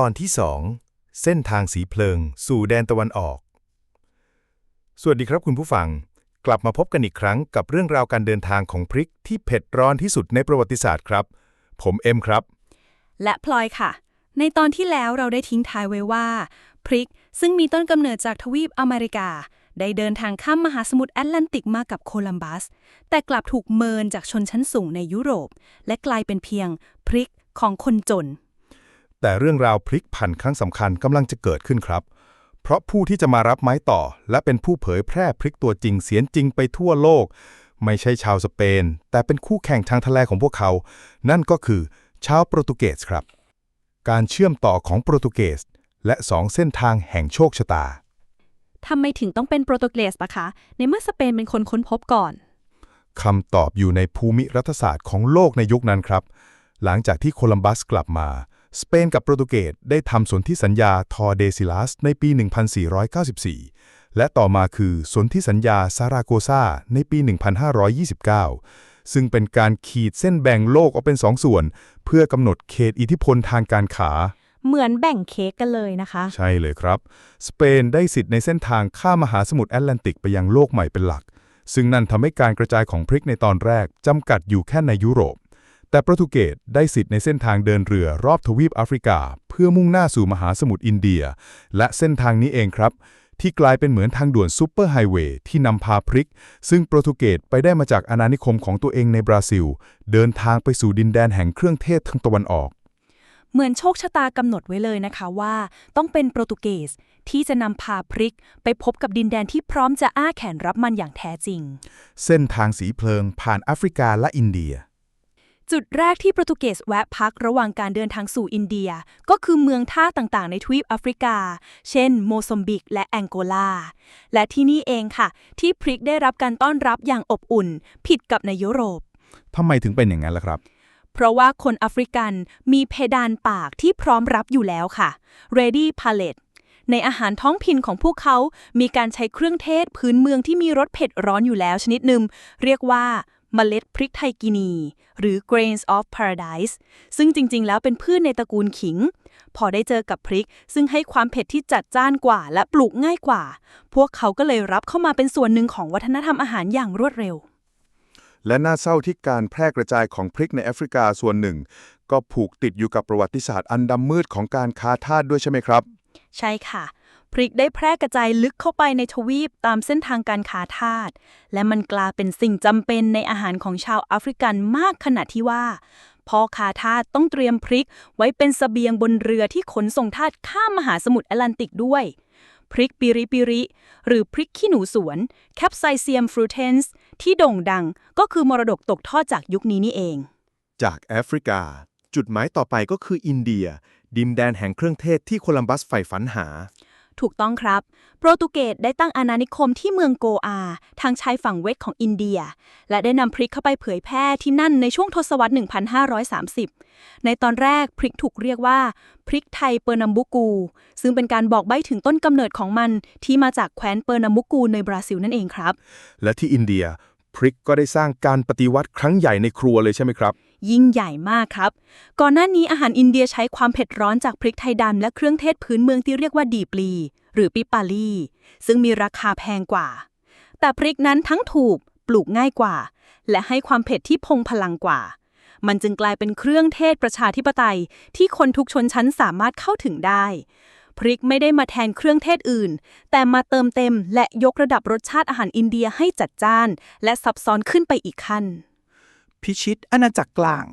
ตอนที่ 2 เส้นทางสีเพลิง สู่แดนตะวันออก สวัสดีครับคุณผู้ฟัง กลับมาพบกันอีกครั้งกับเรื่องราวการเดินทางของพริกที่เผ็ดร้อนที่สุดในประวัติศาสตร์ครับ ผมเอ็มครับ และพลอยค่ะ ในตอนที่แล้วเราได้ทิ้งท้ายไว้ว่า พริกซึ่งมีต้นกำเนิดจากทวีปอเมริกา ได้เดินทางข้ามมหาสมุทรแอตแลนติกมากับโคลัมบัส แต่กลับถูกเมินจากชนชั้นสูงในยุโรป และกลายเป็นเพียงพริกของคนจน แต่เรื่องราวพลิกผันครั้งสำคัญกำลังจะเกิดขึ้นครับ เพราะผู้ที่จะมารับไม้ต่อ และเป็นผู้เผยแพร่พริกตัวจริงเสียนจริงไปทั่วโลก ไม่ใช่ชาวสเปน แต่เป็นคู่แข่งทางทะเลของพวกเขา นั่นก็คือชาวโปรตุเกสครับ การเชื่อมต่อของโปรตุเกสและสองเส้นทางแห่งโชคชะตาทำไมถึงต้องเป็นโปรตุเกสปะคะ ในเมื่อสเปนเป็นคนค้นพบก่อนคำตอบอยู่ในภูมิรัฐศาสตร์ของโลกในยุคนั้นครับ หลังจากที่โคลัมบัสกลับมา สเปนกับโปรตุเกสได้ทำสนธิสัญญาทอร์เดซิลัสในปี 1494 และต่อมาคือสนธิสัญญาซาราโกซาในปี 1529 ซึ่งเป็นการขีดเส้นแบ่งโลกออกเป็นสองส่วน เพื่อกำหนดเขตอิทธิพลทางการขาเหมือนแบ่งเค้กกันเลยนะคะ ใช่เลยครับ สเปนได้สิทธิ์ในเส้นทางข้ามมหาสมุทรแอตแลนติกไปยังโลกใหม่เป็นหลัก ซึ่งนั่นทำให้การกระจายของพริกในตอนแรกจำกัดอยู่แค่ในยุโรป แต่โปรตุเกสได้สิทธิ์ในเส้นทางเดินเรือรอบทวีปแอฟริกา เพื่อมุ่งหน้าสู่มหาสมุทรอินเดีย และเส้นทางนี้เองครับ ที่กลายเป็นเหมือนทางด่วนซูเปอร์ไฮเวย์ที่นำพาพริก ซึ่งโปรตุเกสไปได้มาจากอาณานิคมของตัวเองในบราซิล เดินทางไปสู่ดินแดนแห่งเครื่องเทศทางตะวันออก เหมือนโชคชะตากำหนดไว้เลยนะคะว่า ต้องเป็นโปรตุเกสที่จะนำพาพริกไปพบกับดินแดนที่พร้อมจะอ้าแขนรับมันอย่างแท้จริง เส้นทางสีเพลิงผ่านแอฟริกาและอินเดีย จุดแรกที่โปรตุเกสแวะพักระหว่างการเดินทางสู่อินเดีย ก็คือเมืองท่าต่างๆ ในทวีปแอฟริกา เช่น โมซัมบิก และแองโกลา และที่นี่เองค่ะ ที่พริกได้รับการต้อนรับอย่างอบอุ่น ผิดกับในยุโรปทำไมถึงเป็นอย่างนั้นล่ะครับ เพราะว่าคนแอฟริกันมีเพดานปากที่พร้อมรับอยู่แล้วค่ะ ready palate ในอาหารท้องถิ่นของพวกเขา มีการใช้เครื่องเทศพื้นเมืองที่มีรสเผ็ดร้อนอยู่แล้วชนิดหนึ่ง เรียกว่า เมล็ดพริกไทยกินี หรือ grains of paradise ซึ่งจริงๆ แล้วเป็นพืชในตระกูลขิง พอได้เจอกับพริก ซึ่งให้ความเผ็ดที่จัดจ้านกว่า และปลูกง่ายกว่า พวกเขาก็เลยรับเข้ามาเป็นส่วนหนึ่งของวัฒนธรรมอาหารอย่างรวดเร็ว และน่าเศร้าที่การแพร่กระจายของพริกในแอฟริกาส่วนหนึ่ง ก็ผูกติดอยู่กับประวัติศาสตร์อันดำมืดของการค้าทาสด้วยใช่ไหมครับ ใช่ค่ะ พริกได้แพร่กระจายลึกเข้าไปในทวีปตามเส้นทางการค้าทาส และมันกลายเป็นสิ่งจำเป็นในอาหารของชาวแอฟริกันมากขนาดที่ว่าพ่อค้าทาสต้องเตรียมพริกไว้เป็นสเสบียงบนเรือที่ขนส่งทาสข้ามมหาสมุทรแอตแลนติกด้วย พริกปิริปิริ หรือพริกขี้หนูสวนแคปไซเซียมฟรูเทนส์ที่โด่งดังก็คือมรดกตกทอดจากยุคนี้นี่เอง จากแอฟริกา จุดหมายต่อไปก็คืออินเดีย ดินแดนแห่งเครื่องเทศที่โคลัมบัสใฝ่ฝันหา ถูกต้องครับ โปรตุเกสได้ตั้งอาณานิคมที่เมืองโกอา ทางชายฝั่งเวสของอินเดีย และได้นำพริกเข้าไปเผยแพร่ที่นั่นในช่วงทศวรรษ 1530 ในตอนแรกพริกถูกเรียกว่า พริกไทยเปอร์นัมบุกู ซึ่งเป็นการบอกใบ้ถึงต้นกำเนิดของมันที่มาจากแคว้นเปอร์นัมบุกูในบราซิลนั่นเองครับ และที่อินเดียพริกก็ได้สร้างการปฏิวัติครั้งใหญ่ในครัวเลยใช่ไหมครับ ยิ่งใหญ่มากครับ ก่อนหน้านี้อาหารอินเดียใช้ความเผ็ดร้อนจากพริกไทยดำและเครื่องเทศพื้นเมืองที่เรียกว่าดีปลี หรือปิปาลีซึ่งมีราคาแพงกว่า แต่พริกนั้นทั้งถูก ปลูกง่ายกว่า และให้ความเผ็ดที่พงพลังกว่า มันจึงกลายเป็นเครื่องเทศประชาธิปไตย ที่คนทุกชนชั้นสามารถเข้าถึงได้พริกไม่ได้มาแทนเครื่องเทศอื่น แต่มาเติมเต็มและยกระดับรสชาติอาหารอินเดียให้จัดจ้าน และซับซ้อนขึ้นไปอีกขั้น พิชิตอาณาจักรกลาง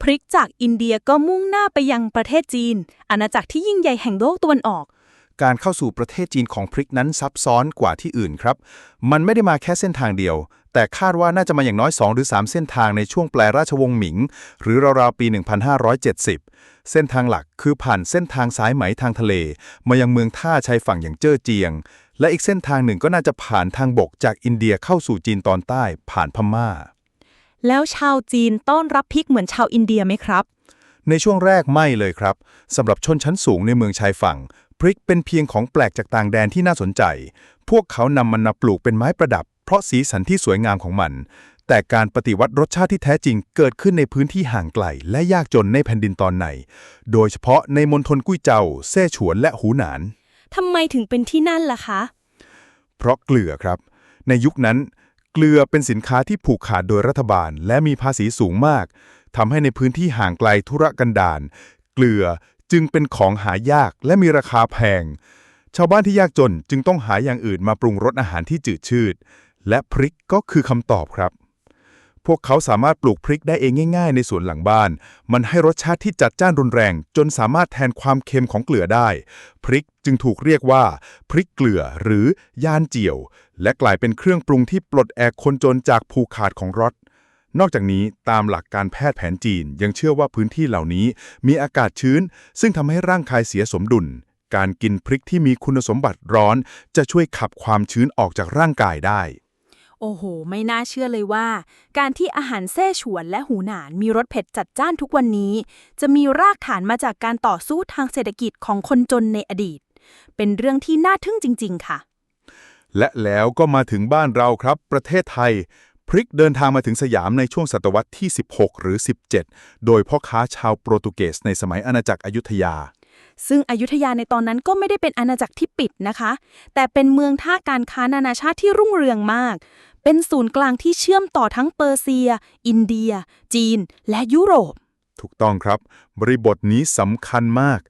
พริกจากอินเดียก็มุ่งหน้าไปยังประเทศจีน อาณาจักรที่ยิ่งใหญ่แห่งโลกตะวันออก การเข้าสู่ประเทศจีนของพริกนั้นซับซ้อนกว่าที่อื่นครับ มันไม่ได้มาแค่เส้นทางเดียว แต่คาดว่าน่าจะมาอย่างน้อย 2 หรือ 3 เส้นทางในช่วงปลายราชวงศ์หมิง หรือราวๆปี 1570 เส้นทางหลักคือผ่านเส้นทางสายไหมทางทะเล มายังเมืองท่าชายฝั่งอย่างเจ้อเจียง และอีกเส้นทางหนึ่งก็น่าจะผ่านทางบกจากอินเดียเข้าสู่จีนตอนใต้ผ่านพม่า แล้วชาวจีนต้อนรับพริกเหมือนชาวอินเดียไหมครับ ในช่วงแรกไม่เลยครับสำหรับชนชั้นสูงในเมืองชายฝั่ง พริกเป็นเพียงของแปลกจากต่างแดนที่น่าสนใจ พวกเขานำมันมาปลูกเป็นไม้ประดับ เพราะสีสันที่สวยงามของมัน แต่การปฏิวัติรสชาติที่แท้จริงเกิดขึ้นในพื้นที่ห่างไกล และยากจนในแผ่นดินตอนไหนโดยเฉพาะในมณฑลกุ้ยเจาแซ่ฉวนและหูหนานทำไมถึงเป็นที่นั่นล่ะคะ เพราะเกลือครับ ในยุคนั้น เกลือเป็นสินค้าที่ผูกขาดโดยรัฐบาล และมีภาษีสูงมาก ทำให้ในพื้นที่ห่างไกลธุรกันดารเกลือจึงเป็นของหายากและมีราคาแพง ชาวบ้านที่ยากจนจึงต้องหาอย่างอื่นมาปรุงรสอาหารที่จืดชืด และพริกก็คือคำตอบครับ พวกเขาสามารถปลูกพริกได้เองง่าย ๆ ในสวนหลังบ้าน มันให้รสชาติที่จัดจ้านรุนแรง จนสามารถแทนความเค็มของเกลือได้ พริกจึงถูกเรียกว่า พริกเกลือหรือยานเจียว และกลายเป็นเครื่องปรุงที่ปลดแอกคนจนจากผูกขาดของรสนอกจากนี้ตามหลักการแพทย์แผนจีนยังเชื่อว่าพื้นที่เหล่านี้มีอากาศชื้น ซึ่งทำให้ร่างกายเสียสมดุล การกินพริกที่มีคุณสมบัติร้อน จะช่วยขับความชื้นออกจากร่างกายได้ โอ้โห ไม่น่าเชื่อเลยว่า การที่อาหารแซ่ฉวนและหูหนานมีรสเผ็ดจัดจ้านทุกวันนี้ จะมีรากฐานมาจากการต่อสู้ทางเศรษฐกิจของคนจนในอดีต เป็นเรื่องที่น่าทึ่งจริง ๆ ค่ะ และแล้วก็มาถึงบ้านเราครับ ประเทศไทย พริกเดินทางมาถึงสยามในช่วงศตวรรษที่ 16 หรือ 17 โดยพ่อค้าชาวโปรตุเกสในสมัยอาณาจักรอยุธยาซึ่งอยุธยาในตอนนั้นก็ไม่ได้เป็นอาณาจักรที่ปิดนะคะ แต่เป็นเมืองท่าการค้านานาชาติที่รุ่งเรืองมาก เป็นศูนย์กลางที่เชื่อมต่อทั้งเปอร์เซีย อินเดีย จีน และยุโรป ถูกต้องครับ บริบทนี้สำคัญมาก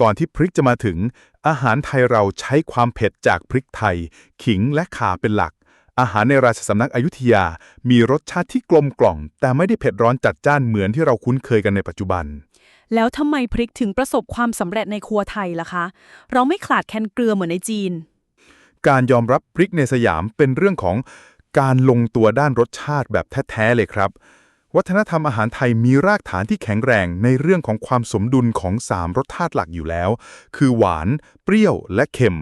ก่อนที่พริกจะมาถึง อาหารไทยเราใช้ความเผ็ดจากพริกไทย ขิงและข่าเป็นหลัก อาหารในราชสำนักอยุธยา มีรสชาติที่กลมกล่อม แต่ไม่ได้เผ็ดร้อนจัดจ้านเหมือนที่เราคุ้นเคยกันในปัจจุบันแล้วทำไมพริกถึงประสบความสำเร็จในครัวไทยล่ะคะ เราไม่ขาดแคลนเกลือเหมือนในจีน การยอมรับพริกในสยามเป็นเรื่องของ การลงตัวด้านรสชาติแบบแท้ๆเลยครับ วัฒนธรรมอาหารไทยมีรากฐานที่แข็งแรงในเรื่องของความสมดุลของ 3 รสชาติหลักอยู่แล้ว คือหวาน เปรี้ยวและเค็ม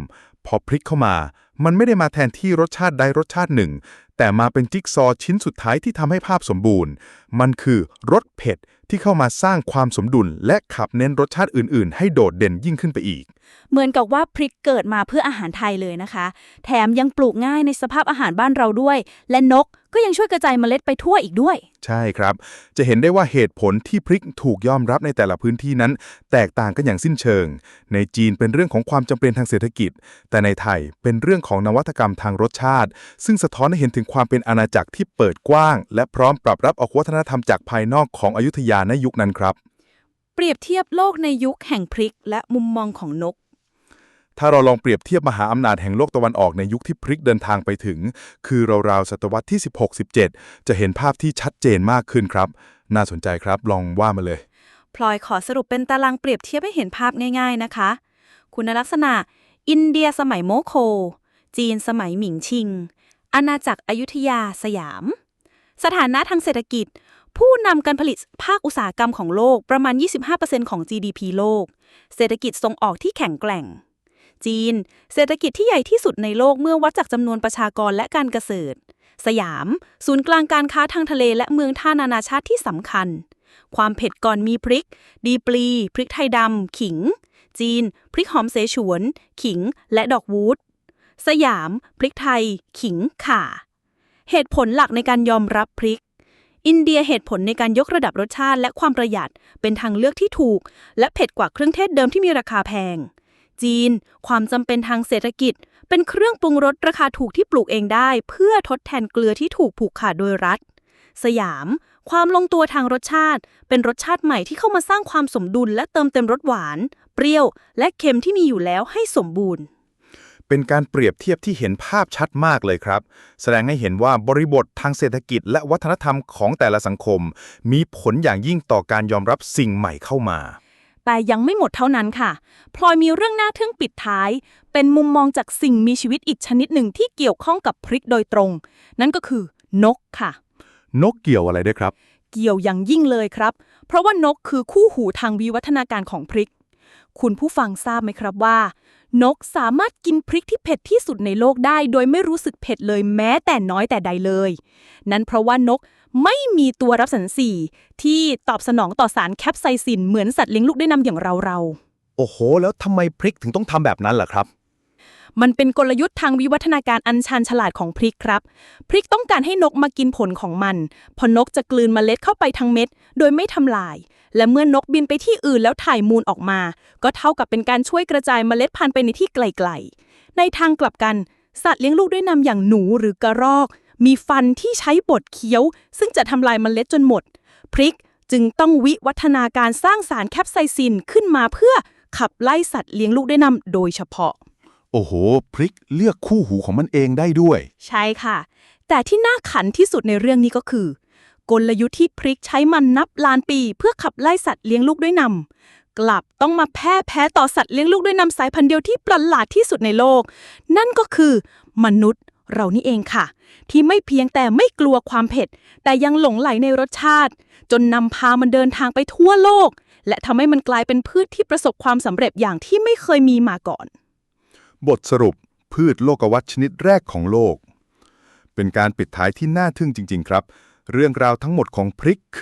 พอพริกเข้ามา มันไม่ได้มาแทนที่รสชาติใดรสชาติหนึ่ง แต่มาเป็นจิ๊กซอชิ้นสุดท้ายที่ทำให้ภาพสมบูรณ์ มันคือรสเผ็ดที่เข้ามาสร้างความสมดุล และขับเน้นรสชาติอื่น ๆ ให้โดดเด่นยิ่งขึ้นไปอีก เหมือนกับว่าพริกเกิดมาเพื่ออาหารไทยเลยนะคะ แถมยังปลูกง่ายในสภาพอาหารบ้านเราด้วย และนก ก็ยังช่วยกระจายเมล็ดไปทั่วอีกด้วย ใช่ครับ จะเห็นได้ว่าเหตุผลที่พริกถูกยอมรับในแต่ละพื้นที่นั้น แตกต่างกันอย่างสิ้นเชิง ในจีนเป็นเรื่องของความจำเป็นทางเศรษฐกิจ แต่ในไทยเป็นเรื่องของนวัตกรรมทางรสชาติ ซึ่งสะท้อนให้เห็นถึงความเป็นอาณาจักรที่เปิดกว้าง และพร้อมปรับรับเอาวัฒนธรรมจากภายนอกของอยุธยาในยุคนั้นครับ เปรียบเทียบโลกในยุคแห่งพริกและมุมมองของนก ถ้าเราลองเปรียบเทียบมหาอำนาจแห่งโลกตะวันออกในยุคที่พริกเดินทางไปถึง คือราวๆศตวรรษที่ 16-17 จะเห็นภาพที่ชัดเจนมากขึ้นครับ น่าสนใจครับลองว่ามาเลยพลอยขอสรุปเป็นตารางเปรียบเทียบให้เห็นภาพง่าย ๆนะคะ คุณลักษณะ อินเดียสมัยโมโค จีนสมัยหมิงชิง อาณาจักรอยุธยาสยาม สถานะทางเศรษฐกิจ ผู้นำการผลิตภาคอุตสาหกรรมของโลกประมาณ 25%ของ GDP โลก เศรษฐกิจส่งออกที่แข็งแกร่ง จีน เศรษฐกิจที่ใหญ่ที่สุดในโลกเมื่อวัดจากจำนวนประชากรและการเกษตร สยาม ศูนย์กลางการค้าทางทะเลและเมืองท่านานาชาติที่สำคัญ ความเผ็ดก่อนมีพริก ดีปลี พริกไทยดำ ขิง จีน พริกหอมเสฉวน ขิง และดอกวูด สยาม พริกไทย ขิง ข่า เหตุผลหลักในการยอมรับพริกอินเดียเหตุผลในการยกระดับรสชาติและความประหยัดเป็นทางเลือกที่ถูก และเผ็ดกว่าเครื่องเทศเดิมที่มีราคาแพง จีน ความจำเป็นทางเศรษฐกิจ เป็นเครื่องปรุงรสราคาถูกที่ปลูกเองได้ เพื่อทดแทนเกลือที่ถูกผูกขาดโดยรัฐ สยาม ความลงตัวทางรสชาติ เป็นรสชาติใหม่ที่เข้ามาสร้างความสมดุลและเติมเต็มรสหวาน เปรี้ยว และเค็มที่มีอยู่แล้วให้สมบูรณ์เป็นการเปรียบเทียบที่เห็นภาพชัดมากเลยครับ แสดงให้เห็นว่าบริบททางเศรษฐกิจและวัฒนธรรมของแต่ละสังคม มีผลอย่างยิ่งต่อการยอมรับสิ่งใหม่เข้ามา แต่ยังไม่หมดเท่านั้นค่ะ พลอยมีเรื่องน่าทึ่งปิดท้าย เป็นมุมมองจากสิ่งมีชีวิตอีกชนิดหนึ่งที่เกี่ยวข้องกับพริกโดยตรง นั่นก็คือนกค่ะ นกเกี่ยวอะไรด้วยครับ เกี่ยวอย่างยิ่งเลยครับ เพราะว่านกคือคู่หูทางวิวัฒนาการของพริก คุณผู้ฟังทราบไหมครับว่า นกสามารถกินพริกที่เผ็ดที่สุดในโลกได้ โดยไม่รู้สึกเผ็ดเลยแม้แต่น้อยแต่ใดเลย นั่นเพราะว่านกไม่มีตัวรับสารสีที่ตอบสนองต่อสารแคปไซซินเหมือนสัตว์เลี้ยงลูกด้วยนำอย่างเราเราโอ้โห แล้วทำไมพริกถึงต้องทำแบบนั้นล่ะครับ มันเป็นกลยุทธ์ทางวิวัฒนาการอันชาญฉลาดของพริกครับ พริกต้องการให้นกมากินผลของมันเพอนกจะกลืนเมล็ดเข้าไปทั้งเม็ด โดยไม่ทำลาย และเมื่อนกบินไปที่อื่นแล้วถ่ายมูลออกมา ก็เท่ากับเป็นการช่วยกระจายเมล็ดพันธุ์ไปในที่ไกลๆ ในทางกลับกัน สัตว์เลี้ยงลูกด้วยนำอย่างหนูหรือกระรอก มีฟันที่ใช้บดเคี้ยว ซึ่งจะทำลายเมล็ดจนหมด พริกจึงต้องวิวัฒนาการสร้างสารแคปไซซินขึ้นมาเพื่อขับไล่สัตว์เลี้ยงลูกด้วยนำโดยเฉพาะ โอ้โห พริกเลือกคู่หูของมันเองได้ด้วย ใช่ค่ะ แต่ที่น่าขันที่สุดในเรื่องนี้ก็คือ กลยุทธ์ที่พริกใช้มันนับล้านปี เพื่อขับไล่สัตว์เลี้ยงลูกด้วยนำกลับต้องมาแพ้แพ้ต่อสัตว์เลี้ยงลูกด้วยนำสายพันธุ์เดียวที่ประหลาดที่สุดในโลก นั่นก็คือ มนุษย์เรานี่เองค่ะ ที่ไม่เพียงแต่ไม่กลัวความเผ็ด แต่ยังหลงไหลในรสชาติ จนนำพามันเดินทางไปทั่วโลก และทำให้มันกลายเป็นพืชที่ประสบความสำเร็จอย่างที่ไม่เคยมีมาก่อน บทสรุปพืชโลกวัชชนิดแรกของโลก เป็นการปิดท้ายที่น่าทึ่งจริง ๆ ครับ เรื่องราวทั้งหมดของพริก